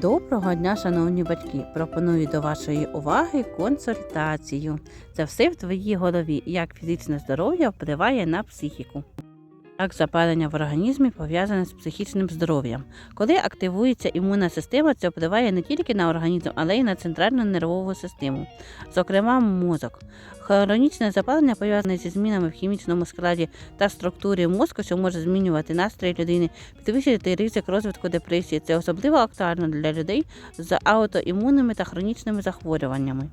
Доброго дня, шановні батьки! Пропоную до вашої уваги консультацію. Це все в твоїй голові, як фізичне здоров'я впливає на психіку. Як запалення в організмі пов'язане з психічним здоров'ям. Коли активується імунна система, це впливає не тільки на організм, але й на центральну нервову систему, зокрема мозок. Хронічне запалення пов'язане зі змінами в хімічному складі та структурі мозку, що може змінювати настрій людини, підвищити ризик розвитку депресії. Це особливо актуально для людей з аутоімунними та хронічними захворюваннями.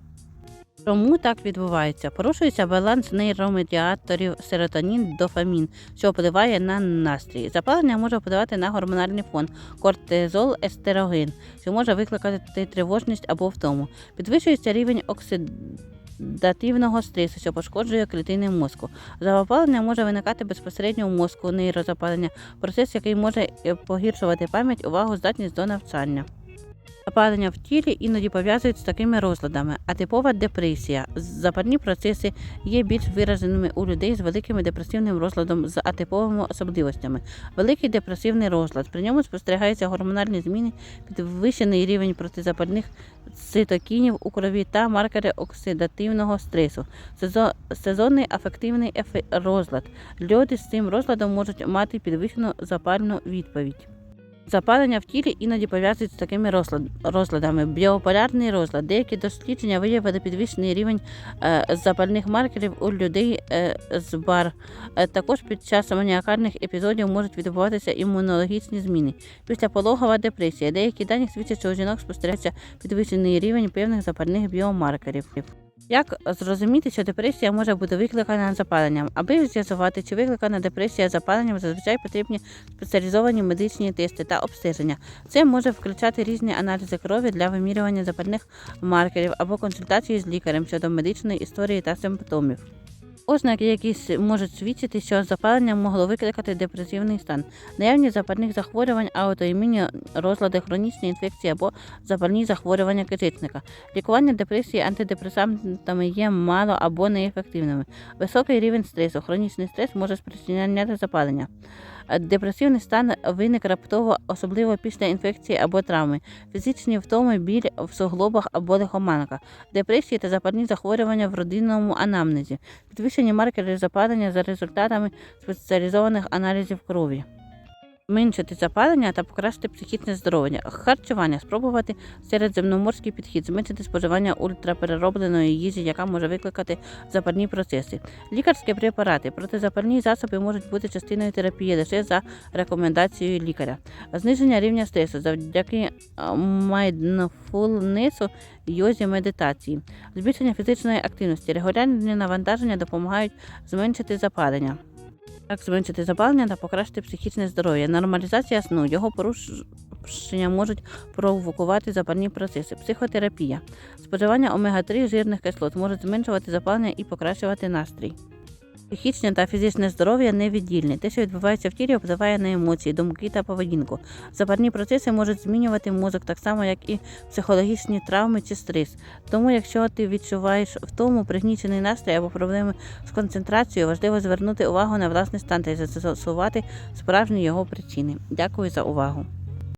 Чому так відбувається? Порушується баланс нейромедіаторів серотонін, дофамін, що впливає на настрій. Запалення може впливати на гормональний фон, кортизол, естероген, що може викликати тривожність або втому. Підвищується рівень оксидативного стресу, що пошкоджує клітини мозку. Запалення може виникати безпосередньо у мозку, нейрозапалення, процес, який може погіршувати пам'ять, увагу, здатність до навчання. Запалення в тілі іноді пов'язують з такими розладами, а типова депресія. Запальні процеси є більш вираженими у людей з великим депресивним розладом з атиповими особливостями. Великий депресивний розлад. При ньому спостерігаються гормональні зміни, підвищений рівень протизапальних цитокінів у крові та маркери оксидативного стресу. Сезонний афективний розлад. Люди з цим розладом можуть мати підвищену запальну відповідь. Запалення в тілі іноді пов'язують з такими розладами. Біополярний розлад. Деякі дослідження виявили підвищений рівень е, запальних маркерів у людей е, з бар. Е, також під час маніакальних епізодів можуть відбуватися імунологічні зміни. Після пологова депресія. Деякі дані свідчать, що у жінок спостерігається підвищений рівень певних запальних біомаркерів. Як зрозуміти, що депресія може бути викликана запаленням? Аби з'ясувати, чи викликана депресія запаленням, зазвичай потрібні спеціалізовані медичні тести та обстеження. Це може включати різні аналізи крові для вимірювання запальних маркерів або консультації з лікарем щодо медичної історії та симптомів. Ознаки, які можуть свідчити, що запалення могло викликати депресивний стан, наявність запальних захворювань, аутоімунні розлади, хронічні інфекції або запальні захворювання кишечника. Лікування депресії антидепресантами є мало або неефективними. Високий рівень стресу. Хронічний стрес може спричиняти запалення. Депресивний стан виник раптово, особливо після інфекції або травми, фізичні втоми, біль в суглобах або лихоманка, депресії та западні захворювання в родинному анамнезі, підвищені маркери запалення за результатами спеціалізованих аналізів крові. Зменшити запалення та покращити психічне здоров'я. Харчування спробувати середземноморський підхід, зменшити споживання ультрапереробленої їжі, яка може викликати запальні процеси. Лікарські препарати, протизапальні засоби можуть бути частиною терапії лише за рекомендацією лікаря. Зниження рівня стресу завдяки а, йозі, медитації. Збільшення фізичної активності. Регулярні навантаження допомагають зменшити запалення. Як зменшити запалення та покращити психічне здоров'я. Нормалізація сну. Його порушення можуть провокувати запальні процеси. Психотерапія. Споживання омега-3 жирних кислот може зменшувати запалення і покращувати настрій. Психічне та фізичне здоров'я невіддільні. Те, що відбувається в тілі, впливає на емоції, думки та поведінку. Запальні процеси можуть змінювати мозок так само, як і психологічні травми чи стрес. Тому, якщо ти відчуваєш втому пригнічений настрій або проблеми з концентрацією, важливо звернути увагу на власний стан та застосувати справжні його причини. Дякую за увагу.